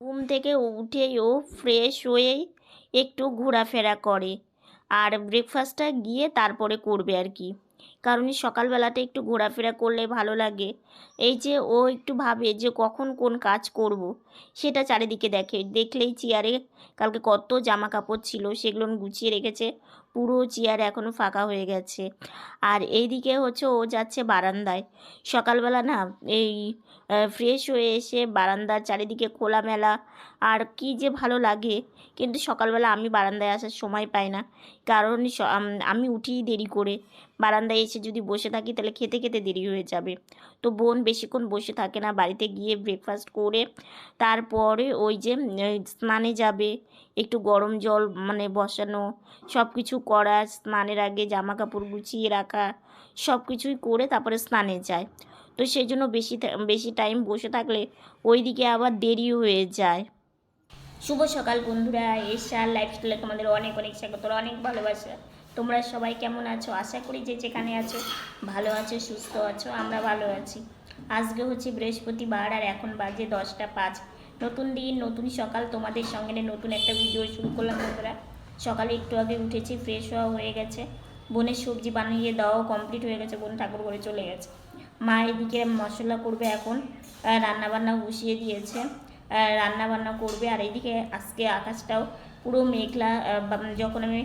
ঘুম থেকে উঠেই ও ফ্রেশ হয়ে একটু ঘোরাফেরা করে। আর ব্রেকফাস্টটা গিয়ে তারপরে করবে আর কি। কারণ সকালবেলাটা একটু ঘোরাফেরা করলে ভালো লাগে। এই যে ও একটু ভাবে যে কখন কোন কাজ করব। সেটা চারিদিকে দেখে। দেখলেই চেয়ারে কালকে কত জামা কাপড় ছিল, সেগুলো গুছিয়ে রেখেছে। পুরো চেয়ার এখনও ফাঁকা হয়ে গেছে। আর এইদিকে হচ্ছে ও যাচ্ছে বারান্দায়। সকালবেলা না এই ফ্রেশ হয়ে এসে বারান্দার চারিদিকে খোলামেলা। আর কি যে ভালো লাগে, কিন্তু সকালবেলা আমি বারান্দায় আসার সময় পাই না। কারণ আমি উঠি দেরি করে। বারান্দায় এসে যদি বসে থাকি, তাহলে খেতে খেতে দেরি হয়ে যাবে। তো বোন বেশিক্ষণ বসে থাকে না, বাড়িতে গিয়ে ব্রেকফাস্ট করে তারপরে ওই যে স্নানে যাবে। একটু গরম জল মানে বসানো সব কিছু করা, স্নানের আগে জামা কাপড় গুছিয়ে রাখা সব কিছুই করে তারপরে স্নানে যায়। তো সেই জন্য বেশি বেশি টাইম বসে থাকলে ওইদিকে আবার দেরি হয়ে যায়। শুভ সকাল বন্ধুরা, এশার লাইফস্টাইলে তোমাদের অনেক অনেক স্বাগত, অনেক ভালোবাসা। তোমরা সবাই কেমন আছো? আশা করি যে যেখানে আছো ভালো আছো, সুস্থ আছো, আমরা ভালো আছি। আজকে হচ্ছে বৃহস্পতিবার আর এখন বাজে দশটা পাঁচ। নতুন দিন, নতুন সকাল। তোমাদের সঙ্গে নতুন একটা ভিডিও শুরু করলাম বন্ধুরা। সকালে একটু আগে উঠেছি ফ্রেশ হওয়া হয়ে গেছে। বোনের সবজি বানিয়ে দেওয়াও কমপ্লিট হয়ে গেছে, বোন ঠাকুর করে চলে গেছে। মা এদিকে মশলা করবে এখন। রান্না বান্না বসিয়ে দিয়েছে। রান্নাবান্না করবে আর এইদিকে আজকে আকাশটাও পুরো মেঘলা যখন আমি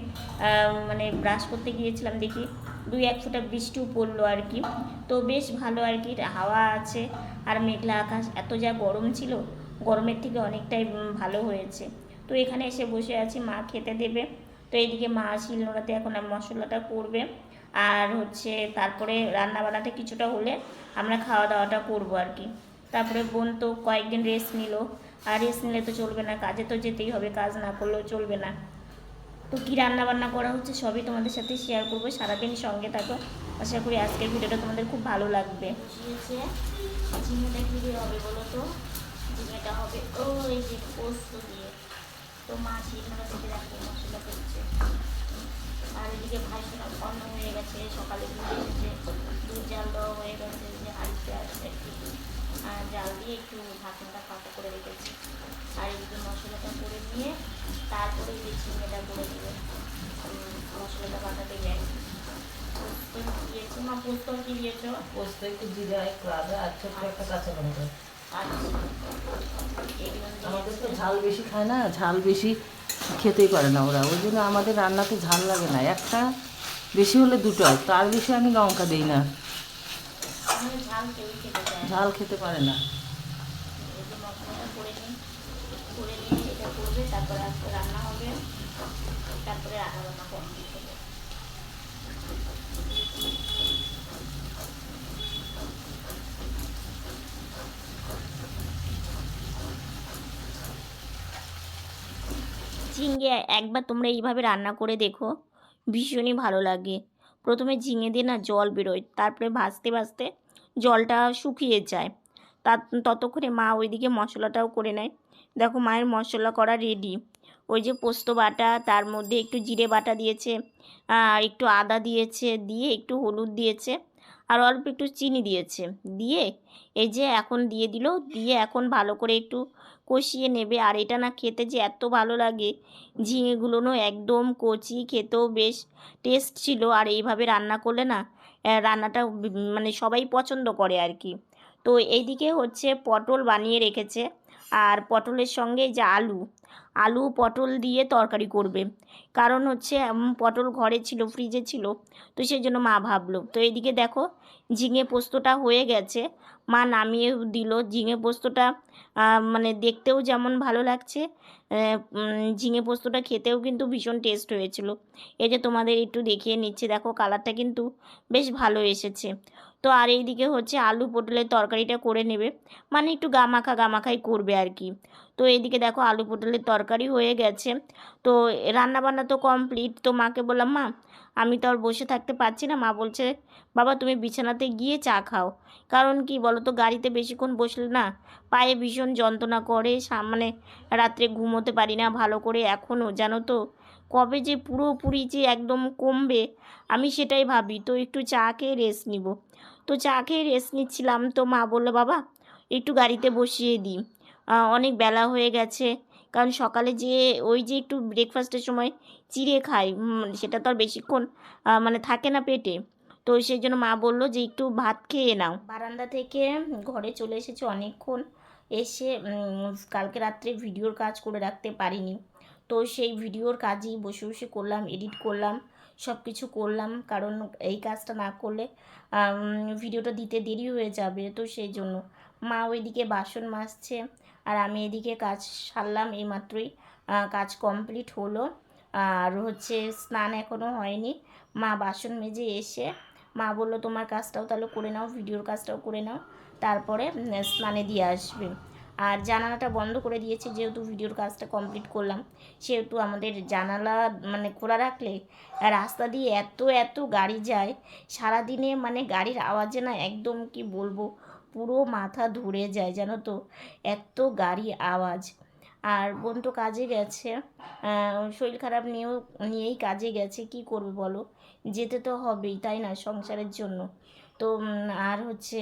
মানে ব্রাশ করতে গিয়েছিলাম দেখি, দুই এক ফোঁটা বৃষ্টিও পড়ল আর কি। তো বেশ ভালো আর কি হাওয়া আছে আর মেঘলা আকাশ। এত যা গরম ছিল, গরমের থেকে অনেকটাই ভালো হয়েছে। তো এখানে এসে বসে আছি, মা খেতে দেবে। তো এইদিকে মা শিলনোড়াতে এখন মশলাটা করবে। আর হচ্ছে তারপরে রান্না বান্নাটা কিছুটা হলে আমরা খাওয়া দাওয়াটা করব আর কি। তারপরে বোন তো কয়েকদিন রেস্ট নিল। আর রেস্ট নিলে তো চলবে না, কাজে তো যেতেই হবে, কাজ না করলেও চলবে না। তো কী রান্না বান্না করা হচ্ছে সবই তোমাদের সাথে শেয়ার করব, সারাদিন সঙ্গে থাকো। আশা করি আজকের ভিডিওটা তোমাদের খুব ভালো লাগবে। ঝিঙেটা কী দিয়ে হবে বলো তো? ঝিঙেটা হবে ও এই যে পোস্ত তো মা ঝিঙেটা থেকে রাখবে মশলা করছে। আর এদিকে ভাই সোনা অন্ন হয়ে গেছে, সকালে দুধ এসেছে, দুধ জাল দেওয়া হয়ে গেছে যে হাঁড়িতে একটু আর জাল দিয়ে একটু ঢাকনাটা ফাঁকা করে রেখেছি। আর এদিকে মশলাটা করে নিয়ে তারপরে যে ঝিঙেটা করে দেবে মশলাটা বাটাতে যাই পোস্ত দিয়েছি। মা পোস্ত কি দিয়েছ? পোস্ত একটু জিরে একটু আদা আর ছোট্ট একটা কাঁচা লঙ্কা। আচ্ছা। আমাদের তো ঝাল বেশি খায় না ঝাল বেশি খেতেই পারে না ওরা। ওই জন্য আমাদের রান্নাতে ঝাল লাগে না। একটা বেশি হলে দুটো তার বেশি আমি লঙ্কা দিই না। ঝাল খেতে পারে না। এই যে মশলাটা করে নিই করে নিয়ে এটা করবে তারপরে আজকে রান্না হবে। তারপরে রান্না বান্না কমপ্লিট হবে ঝিঙে একবার তোমরা এইভাবে রান্না করে দেখো ভীষণই ভালো লাগে। প্রথমে ঝিঙে দিয়ে না জল বেরোয় তারপরে ভাজতে ভাজতে জলটা শুকিয়ে যায়। তা, ততক্ষণে মা ওইদিকে মশলাটাও করে নেয়। দেখো মায়ের মশলা করা রেডি ওই যে পোস্ত বাটা, তার মধ্যে একটু জিরে বাটা দিয়েছে একটু আদা দিয়েছে, দিয়ে একটু হলুদ দিয়েছে। আর অল্প একটু চিনি দিয়েছে। দিয়ে এই যে এখন দিয়ে দিল, দিয়ে এখন ভালো করে একটু কষিয়ে নেবে। আর এটা না খেতে যে এত ভালো লাগে ঝিঙেগুলোনও একদম কচি, খেতেও বেশ টেস্ট ছিল। আর এইভাবে রান্না করলে না রান্নাটা মানে সবাই পছন্দ করে আর কি। তো এইদিকে হচ্ছে পটল বানিয়ে রেখেছে। আর পটলের সঙ্গে যে আলু আলু পটল দিয়ে তরকারি করবে। কারণ হচ্ছে পটল ঘরে ছিল ফ্রিজে ছিল, তো সেই জন্য মা ভাবলো, তো এইদিকে দেখো ঝিঙে পোস্তটা হয়ে গেছে। মা নামিয়ে দিল, ঝিঙে পোস্তটা মানে দেখতেও যেমন ভালো লাগছে ঝিঙে পোস্তটা খেতেও কিন্তু ভীষণ টেস্ট হয়েছিল। এই যে তোমাদের একটু দেখিয়ে নিচ্ছে, দেখো কালারটা কিন্তু বেশ ভালো এসেছে। তো আর এইদিকে হচ্ছে আলু পটলের তরকারিটা করে নেবে। মানে একটু গামাখা গামাখাই করবে আর কি। তো এইদিকে দেখো আলু পটলের তরকারি হয়ে গেছে। তো রান্না বান্না তো কমপ্লিট। তো মাকে বললাম, মা, আমি তো আর বসে থাকতে পারছি না। মা বলছে, বাবা, তুমি বিছানাতে গিয়ে চা খাও। কারণ কি বলো তো গাড়িতে বেশিক্ষণ বসলে না পায়ে ভীষণ যন্ত্রণা করে। সা- মানে রাত্রে ঘুমোতে পারি না ভালো করে এখনও জানো তো। কবে যে পুরোপুরি যে একদম কমবে, আমি সেটাই ভাবি। তো একটু চা খেয়ে রেস্ট নিব। তো চা খেয়ে রেস্ট নিচ্ছিলাম। তো মা বলল, বাবা, একটু গাড়িতে বসিয়ে দিই অনেক বেলা হয়ে গেছে। কারণ সকালে যে ওই যে একটু ব্রেকফাস্টের সময় চিড়ে খাই সেটা তো আর বেশিক্ষণ মানে থাকে না পেটে। তো সেই জন্য মা বলল যে, একটু ভাত খেয়ে নাও। বারান্দা থেকে ঘরে চলে এসেছে অনেকক্ষণ। এসে কালকে রাত্রে ভিডিওর কাজ করে রাখতে পারিনি। তো সেই ভিডিওর কাজই বসে বসে করলাম এডিট করলাম। সব কিছু করলাম, কারণ এই কাজটা না করলে ভিডিওটা দিতে দেরি হয়ে যাবে তো সেই জন্য। মা ওইদিকে বাসন মাজছে আর আমি এদিকে কাজ সারলাম এইমাত্রই কাজ কমপ্লিট হলো। আর হচ্ছে স্নান এখনও হয়নি। মা বাসন মেজে এসে, মা বলল, তোমার কাজটাও তাহলে করে নাও, ভিডিওর কাজটাও করে নাও, তারপরে স্নানে দিয়ে আসবে। আর জানালাটা বন্ধ করে দিয়েছে, যেহেতু ভিডিওর কাজটা কমপ্লিট করলাম, সেহেতু আমাদের জানালা মানে খোলা রাখলে রাস্তা দিয়ে এত এত গাড়ি যায়, সারাদিনে মানে গাড়ির আওয়াজে না একদম কি বলব, পুরো মাথা ধরে যায়, জানো তো, এত গাড়ি আওয়াজ। আর বোন তো কাজে গেছে শরীর খারাপ নিয়েও, নিয়েই কাজে গেছে, কি করবে বলো? যেতে তো হবেই, তাই না, সংসারের জন্য। তো আর হচ্ছে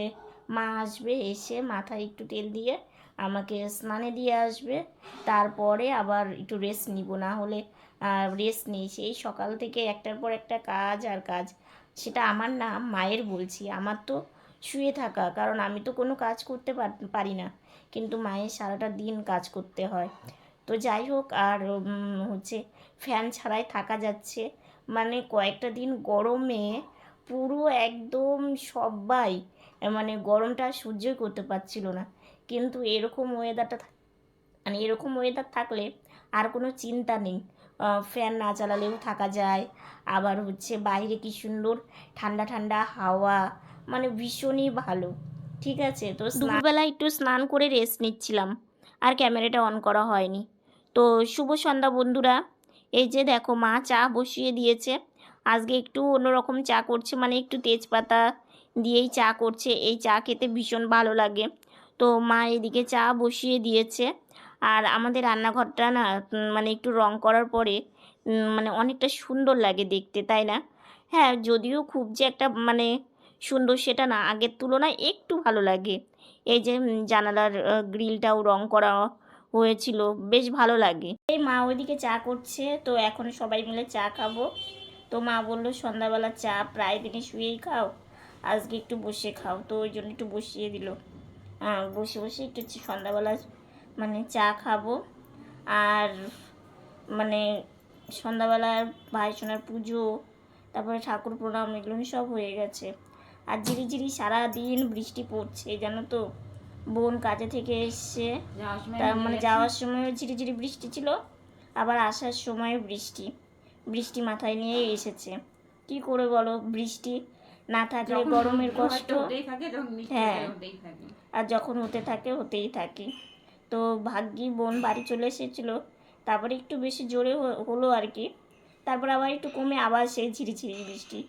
মা আসবে এসে মাথায় একটু তেল দিয়ে আমাকে স্নানে দিয়ে আসবে। তারপরে আবার একটু রেস্ট নিব, না হলে রেস্ট নেই। সেই সকাল থেকে একটার পর একটা কাজ আর কাজ। সেটা আমার না মায়ের বলছি। আমার তো শুয়ে থাকা, কারণ আমি তো কোনো কাজ করতে পার- না। কিন্তু মায়ের সারাটা দিন কাজ করতে হয়। তো যাই হোক, আর হচ্ছে ফ্যান ছাড়াই থাকা যাচ্ছে। মানে কয়েকটা দিন গরমে পুরো একদম সবাই মানে গরমটা সহ্যই করতে পারছিল না। কিন্তু এরকম ওয়েদারটা মানে এরকম ওয়েদার থাকলে আর কোনো চিন্তা নেই। ফ্যান না চালালেও থাকা যায়। আবার হচ্ছে বাইরে কি সুন্দর ঠান্ডা ঠান্ডা হাওয়া মানে ভীষণই ভালো। ঠিক আছে? তো দুপুরবেলা একটু স্নান করে রেস্ট নিচ্ছিলাম। আর ক্যামেরাটা অন করা হয়নি। তো শুভ সন্ধ্যা বন্ধুরা। এই যে দেখো, মা চা বসিয়ে দিয়েছে। আজকে একটু অন্যরকম চা করছে মানে একটু তেজপাতা দিয়েই চা করছে। এই চা খেতে ভীষণ ভালো লাগে। তো মা এদিকে চা বসিয়ে দিয়েছে। আর আমাদের রান্নাঘরটা না মানে একটু রং করার পরে মানে অনেকটা সুন্দর লাগে দেখতে, তাই না? হ্যাঁ যদিও খুব যে একটা মানে সুন্দর সেটা না, আগের তুলনায় একটু ভালো লাগে। এই যে জানালার গ্রিলটাও রং করা হয়েছিল, বেশ ভালো লাগে। এই মা ওইদিকে চা করছে, তো এখন সবাই মিলে চা খাব। তো মা বলল, সন্ধ্যাবেলা চা, প্রায় দিনে শুয়েই খাও, আজকে একটু বসে খাও। তো ওই জন্য একটু বসিয়ে দিল। বসে বসে একটু সন্ধ্যাবেলা মানে চা খাব। আর মানে সন্ধ্যাবেলার ভাই সোনার পুজো তারপরে ঠাকুর প্রণাম এগুলো সব হয়ে গেছে। আর ঝিরি ঝিরি সারাদিন বৃষ্টি পড়ছে জানো তো? বোন কাজে থেকে এসছে। তার মানে যাওয়ার সময়ও ঝিরিঝিরি বৃষ্টি ছিল আবার আসার সময় বৃষ্টি। বৃষ্টি মাথায় নিয়ে এসেছে। কি করে বলো বৃষ্টি না থাকলে গরমের কষ্ট। হ্যাঁ। আর যখন হতে থাকে হতেই থাকে। তো ভাগ্যি বোন বাড়ি চলে এসেছিল তারপরে একটু বেশি জোরে হলো আর কি। তারপর আবার একটু কমে আবার সেই ঝিরিঝিরি বৃষ্টি।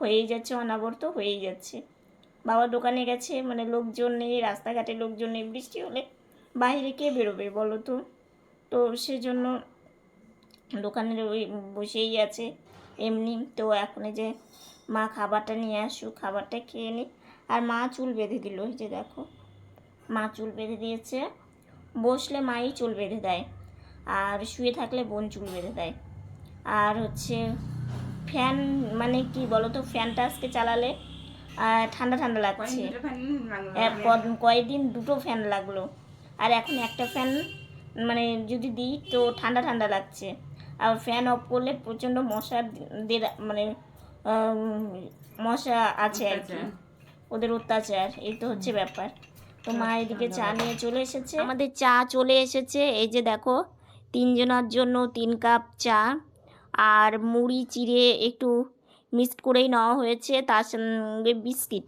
হয়েই যাচ্ছে অনাবর্ত হয়েই যাচ্ছে। বাবা দোকানে গেছে মানে লোকজন নেই রাস্তাঘাটে লোকজন নেই বৃষ্টি হলে বাইরে কে বেরোবে বলো তো? তো সেজন্য দোকানের ওই বসেই আছে এমনি। তো এখন যে মা খাবারটা নিয়ে আসুক খাবারটা খেয়ে নিই আর মা চুল বেঁধে দিল এই যে দেখো। মা চুল বেঁধে দিয়েছে। বসলে মাই চুল বেঁধে দেয়। আর শুয়ে থাকলে বোন চুল বেঁধে দেয়। আর হচ্ছে ফ্যান মানে কি বলো তো ফ্যানটা আজকে চালালে ঠান্ডা ঠান্ডা লাগছে। কয়েকদিন দুটো ফ্যান লাগল। আর এখন একটা ফ্যান মানে যদি দিই তো ঠান্ডা ঠান্ডা লাগছে। আর ফ্যান অফ করলে প্রচণ্ড মশার মানে মশা আছে আর কি। ওদের অত্যাচার এই তো হচ্ছে ব্যাপার। তো মা এদিকে চা নিয়ে চলে এসেছে। আমাদের চা চলে এসেছে। এই যে দেখো তিনজনের জন্য তিন কাপ চা আর মুড়ি চিড়ে একটু মিক্সড করেই নেওয়া হয়েছে তার সঙ্গে বিস্কিট।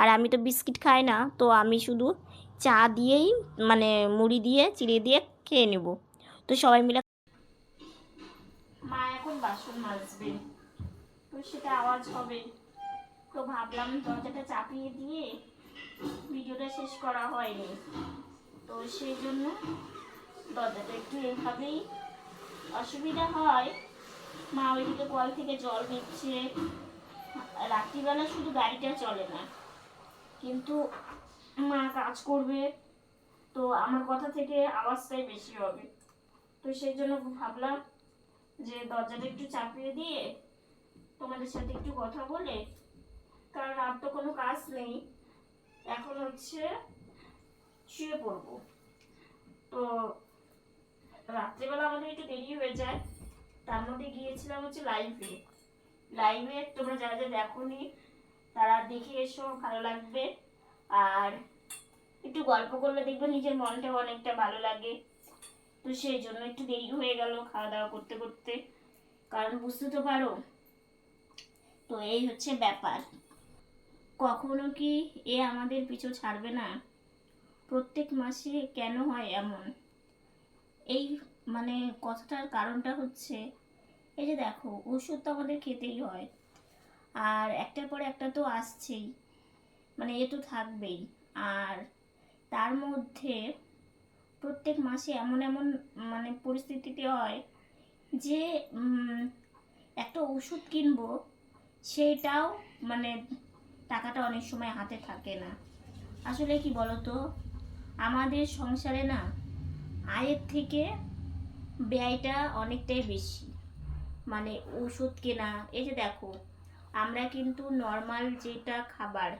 আর আমি তো বিস্কিট খাই না তো আমি শুধু চা দিয়েই মানে মুড়ি দিয়ে চিড়ে দিয়ে খেয়ে নেব। তো সবাই মিলে মা এখন বাসন মাজবে। সেটা আওয়াজ হবে। তো ভাবলাম দরজাটা চাপিয়ে দিয়ে ভিডিওটা শেষ করা হয়নি। তো সেই জন্য দরজাটা একটু এভাবেই অসুবিধা হয়। মা ওইদিকে কল থেকে জল নিচ্ছে। রাত্রিবেলা শুধু গাড়িটা চলে না। কিন্তু মা কাজ করবে, তো আমার কথা থেকে আওয়াজটাই বেশি হবে। তো সেই জন্য ভাবলাম যে দরজাটা একটু চাপিয়ে দিয়ে তোমাদের সাথে একটু কথা বলে, কারণ আর তো কোনো কাজ নেই। এখন হচ্ছে শুয়ে পড়ব। তো রাত্রেবেলা আমাদের একটু দেরি হয়ে যায়, তার মধ্যে গিয়েছিলাম হচ্ছে লাইভে লাইভে তোমরা যারা যারা দেখোনি, তারা দেখে এসো, ভালো লাগবে। আর একটু গল্প করলে দেখবে নিজের মনটা অনেকটা ভালো লাগে। তো সেই জন্য একটু দেরি হয়ে গেল খাওয়া দাওয়া করতে করতে। কারণ বুঝতে তো পারো তো এই হচ্ছে ব্যাপার। কখনো কি এ আমাদের পিছু ছাড়বে না? প্রত্যেক মাসে কেন হয় এমন? এই মানে কথাটার কারণটা হচ্ছে, এই যে দেখো, ওষুধ তো আমাদের খেতেই হয়। আর একটার পর একটা তো আসছেই মানে এ তো থাকবেই। আর তার মধ্যে প্রত্যেক মাসে এমন এমন মানে পরিস্থিতিতে হয় যে একটা ওষুধ কিনবো সেটাও মানে টাকাটা অনেক সময় হাতে থাকে না। আসলে কি বলতো? আমাদের সংসারে না আয়ের থেকে ব্যয়টা অনেকটাই বেশি। মানে ওষুধ কেনা, এই যে দেখো, আমরা কিন্তু নর্মাল যেটা খাবার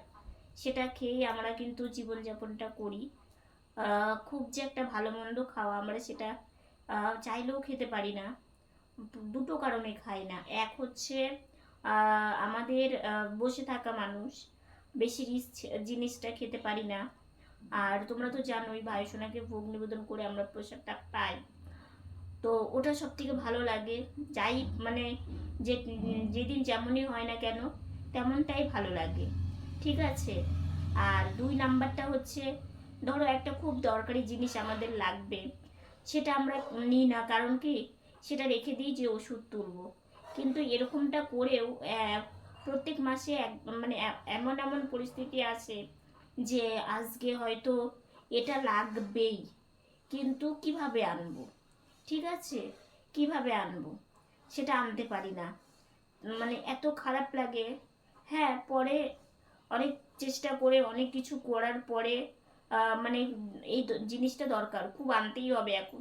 সেটা খেয়েই আমরা কিন্তু জীবনযাপনটা করি। খুব যে একটা ভালো মন্দ খাওয়া আমরা সেটা চাইলেও খেতে পারি না। দুটো কারণে খাই না। এক হচ্ছে আমাদের বসে থাকা মানুষ বেশি রিচ জিনিসটা খেতে পারি না। আর তোমরা তো জানোই ভাইসোনাকে ভোগ নিবেদন করে আমরা প্রসাদটা পাই। তো ওটা সব থেকে ভালো লাগে। যাই মানে যে, যেদিন যেমনই হয় না কেন তেমনটাই ভালো লাগে। ঠিক আছে? আর দুই নাম্বারটা হচ্ছে, ধরো একটা খুব দরকারি জিনিস আমাদের লাগবে, সেটা আমরা নিই না। কারণ কি? সেটা রেখে দিই যে ওষুধ তুলবো। কিন্তু এরকমটা করেও প্রত্যেক মাসে এক মানে এমন এমন পরিস্থিতি আসে যে আজকে হয়তো এটা লাগবেই। কিন্তু কীভাবে আনব? ঠিক আছে? কীভাবে আনব? সেটা আনতে পারি না। মানে এত খারাপ লাগে। হ্যাঁ পরে অনেক চেষ্টা করে, অনেক কিছু করার পরে মানে এই জিনিসটা দরকার। খুব আনতেই হবে এখন।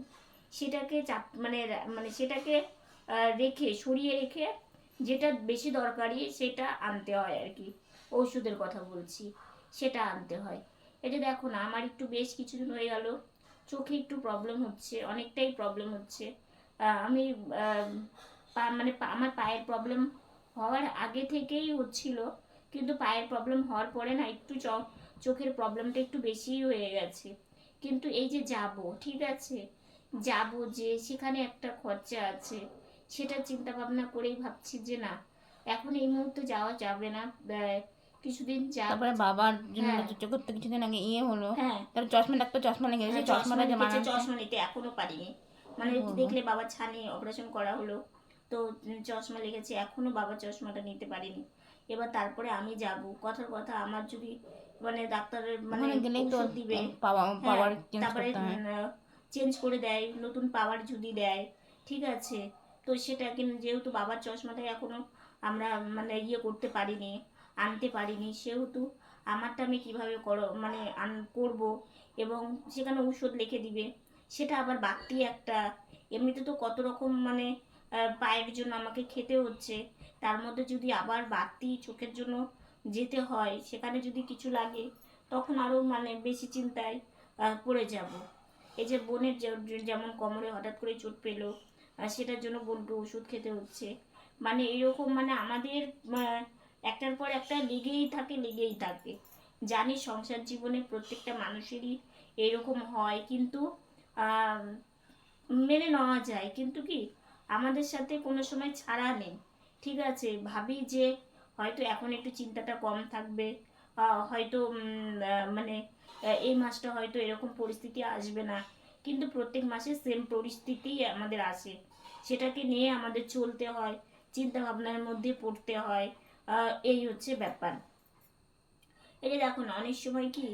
সেটাকে চাপ মানে মানে সেটাকে রেখে, সরিয়ে রেখে যেটা বেশি দরকারি সেটা আনতে হয় আর কি। ওষুধের কথা বলছি, সেটা আনতে হয়। এটা দেখো না, আমার একটু বেশ কিছুদিন হয়ে গেল, চোখে একটু প্রবলেম হচ্ছে, অনেকটাই প্রবলেম হচ্ছে। আমি মানে আমার পায়ের প্রবলেম হওয়ার আগে থেকেই হচ্ছিল, কিন্তু পায়ের প্রবলেম হওয়ার পরে না একটু চোখের প্রবলেমটা একটু বেশিই হয়ে গেছে। কিন্তু এই যে যাব, ঠিক আছে? যাব যে সেখানে একটা খরচা আছে। সেটা চিন্তা ভাবনা করেই ভাবছি যে না এখন এই মুহূর্তে যাওয়া যাবে না। কিছুদিন যা তারপরে বাবার জন্য হ্যাঁ। চোখের তো কিছুদিন আগে ইয়ে হলো। হ্যাঁ। তার চশমা ডাক্তার চশমা লেগে গেছে হ্যাঁ, চশমাটা যে চশমা নিতে- চশমা নিতে এখনও পারিনি। মানে দেখলে বাবা ছানি অপারেশন করা হলো তো চশমা লেগেছে এখনও বাবা চশমাটা নিতে পারিনি। এবার তারপরে আমি যাব। কথার কথা আমার যদি মানে ডাক্তারের মানে গেলেই তো দিবে। পাওয়ার তারপরে চেঞ্জ করে দেয় নতুন পাওয়ার যদি দেয় ঠিক আছে? তো সেটা কিন্তু যেহেতু বাবার চশমাটা এখনও আমরা মানে ইয়ে করতে পারিনি, আনতে পারিনি, সেহেতু আমারটা আমি কীভাবে করো মানে আন, করব এবং সেখানে ঔষধ লিখে দিবে, সেটা আবার বাড়তি একটা। এমনিতে তো কত রকম মানে পায়ের জন্য আমাকে খেতে হচ্ছে, তার মধ্যে যদি আবার বাড়তি চোখের জন্য যেতে হয়, সেখানে যদি কিছু লাগে, তখন আরও মানে বেশি চিন্তায় পড়ে যাব। এই যে বোনের যেমন কোমরে হঠাৎ করে চোট পেল আহ, সেটার জন্য বোনকে ওষুধ খেতে হচ্ছে। মানে এরকম মানে আমাদের একটার পর একটা লেগেই থাকে লেগেই থাকে। জানি সংসার জীবনে প্রত্যেকটা মানুষেরই এরকম হয় কিন্তু মেনে নেওয়া যায়। কিন্তু কি আমাদের সাথে কোনো সময় ছাড়া নেই। ঠিক আছে ভাবি যে হয়তো এখন একটু চিন্তাটা কম থাকবে হয়তো মানে এই মাসটা হয়তো এরকম পরিস্থিতি আসবে না। কিন্তু প্রত্যেক মাসে সেম পরিস্থিতি আমাদের আসে। সেটাকে নিয়ে আমাদের চলতে হয় চিন্তা ভাবনার মধ্যে পড়তে হয়। এই হচ্ছে ব্যাপার। এই যে দেখো না অনেক সময় কি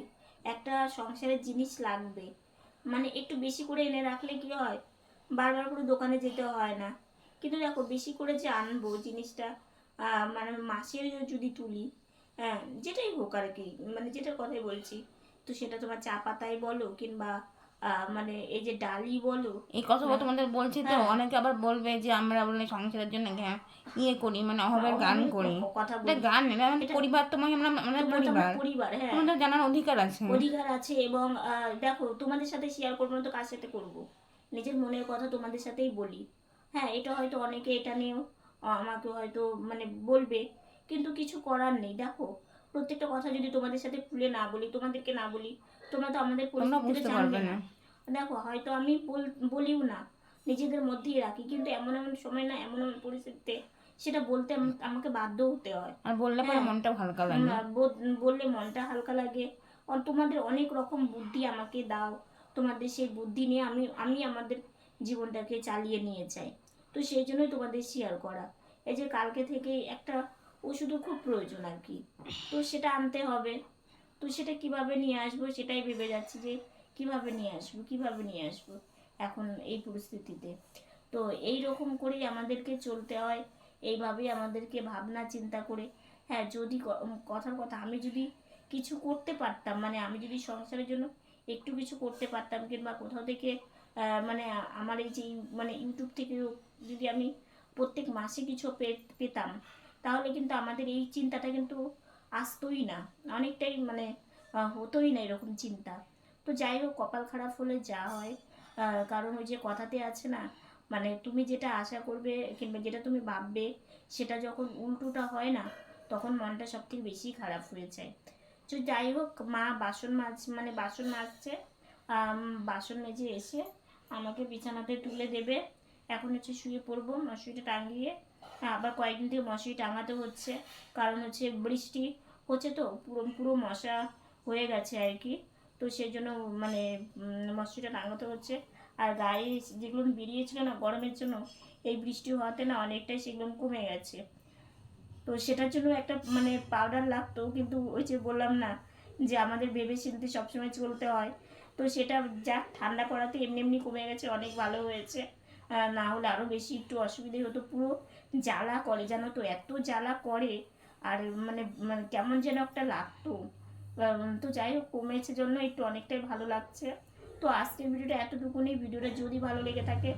একটা সংসারের জিনিস লাগবে মানে একটু বেশি করে এনে রাখলে কি হয়? বারবার করে দোকানে যেতে হয় না। কিন্তু দেখো, বেশি করে যে আনব জিনিসটা মানে মাসের যদি তুলি হ্যাঁ যেটাই হোক আর কি মানে যেটার কথাই বলছি, তো সেটা তোমার চা পাতায় বলো কিংবা মানে এই যে ডালি বলো। এই কথা তোমাদের বলছি তো হ্যাঁ। অনেকে আবার বলবে যে আমরা বলে সংসারের জন্য ইয়ে করি মানে অভাবের গান করি। এটা গান না আমাদের এটা- পরিবার তোমাকে আমরা আমাদের আমার পরিবার। পরিবার হ্যাঁ। তোমাদের জানার অধিকার আছে। অধিকার আছে এবং দেখো তোমাদের সাথে শেয়ার করব না তো কার সাথে করব? নিজের মনের কথা তোমাদের সাথেই বলি। হ্যাঁ এটা হয়তো অনেকে এটা নিয়েও আমাকে হয়তো মানে বলবে কিন্তু কিছু করার নেই। দেখো প্রত্যেকটা কথা যদি তোমাদের সাথে খুলে না বলি তোমাদেরকে না বলি তোমরা তো আমাদের বুঝতে জানবে না। দেখো হয়তো আমি বল- বলিও না নিজেদের মধ্যেই রাখি কিন্তু এমন এমন সময় না এমন এমন পরিস্থিতিতে সেটা বলতে আমাকে বাধ্য হতে হয়। আর বললে পরে হ্যাঁ। মনটাও হালকা লাগে। বললে মনটা হালকা লাগে। আর তোমাদের অনেক রকম বুদ্ধি আমাকে দাও। তোমাদের সেই বুদ্ধি নিয়ে আমি আমি আমাদের জীবনটাকে চালিয়ে নিয়ে যাই। তো সেই জন্যই তোমাদের শেয়ার করা। এই যে কালকে থেকে একটা ওষুধও খুব প্রয়োজন আর কি। তো সেটা আনতে হবে। তো সেটা কীভাবে নিয়ে আসব সেটাই ভেবে যাচ্ছি যে কীভাবে নিয়ে আসব, কীভাবে নিয়ে আসব এখন এই পরিস্থিতিতে। তো এই রকম করেই আমাদেরকে চলতে হয়, এইভাবেই আমাদেরকে ভাবনা চিন্তা করে। হ্যাঁ যদি কথার কথা, আমি যদি কিছু করতে পারতাম মানে আমি যদি সংসারের জন্য একটু কিছু করতে পারতাম কিংবা কোথাও থেকে মানে আমার এই যে মানে ইউটিউব থেকে যদি আমি প্রত্যেক মাসে কিছু পেতাম, তাহলে কিন্তু আমাদের এই চিন্তাটা কিন্তু আসতোই না। অনেকটাই মানে হতোই না এরকম চিন্তা। তো যাই হোক কপাল খারাপ হলে যা হয়। কারণ ওই যে কথাতে আছে না মানে তুমি যেটা আশা করবে কিংবা যেটা তুমি ভাববে, সেটা যখন উল্টোটা হয় না, তখন মনটা সব থেকে বেশি খারাপ হয়ে যায়। তো যাই হোক মা বাসন মাজ মানে বাসন মাজছে বাসন মেজে এসে আমাকে বিছানাতে তুলে দেবে। এখন হচ্ছে শুয়ে পড়ব, মশুরিটা টাঙিয়ে। আবার কয়েকদিন থেকে মশুরি টাঙাতে হচ্ছে, কারণ হচ্ছে বৃষ্টি হচ্ছে তো, পুরো পুরো মশা হয়ে গেছে আর কি। তো সেই জন্য মানে মশুরিটা টাঙাতে হচ্ছে। আর গায়ে যেগুলো বেরিয়েছিল না গরমের জন্য, এই বৃষ্টি হওয়াতে না অনেকটাই সেগুলো কমে গেছে। তো সেটার জন্য একটা মানে পাউডার লাগতো, কিন্তু ওই যে বললাম না যে আমাদের ভেবে চিন্তে সবসময় চলতে হয়। তো সেটা যাক, ঠান্ডা পড়াতে এমনি এমনি কমে গেছে, অনেক ভালো হয়েছে। না হলে আরও বেশি একটু অসুবিধে হতো পুরো জ্বালা করে, জানো তো, এত জ্বালা করে। আর মানে মানে কেমন যেন একটা লাগতো। তো যাই হোক, কমেছে জন্য একটু অনেকটাই ভালো লাগছে। তো আজকের ভিডিওটা এতটুকুনি। ভিডিওটা যদি ভালো লেগে থাকে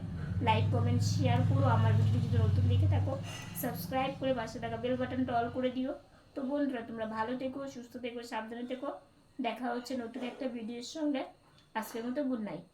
লাইক কমেন্ট শেয়ার করো। আমার ভিডিও যদি নতুন দেখে থাকো সাবস্ক্রাইব করে পাশে থাকা বেল বাটনটা অল করে দিও। তো বন্ধুরা, তোমরা ভালো থেকো, সুস্থ থেকো, সাবধানে থেকো। দেখা হচ্ছে নতুন একটা ভিডিওর সঙ্গে। আজকের মতো গুড নাইট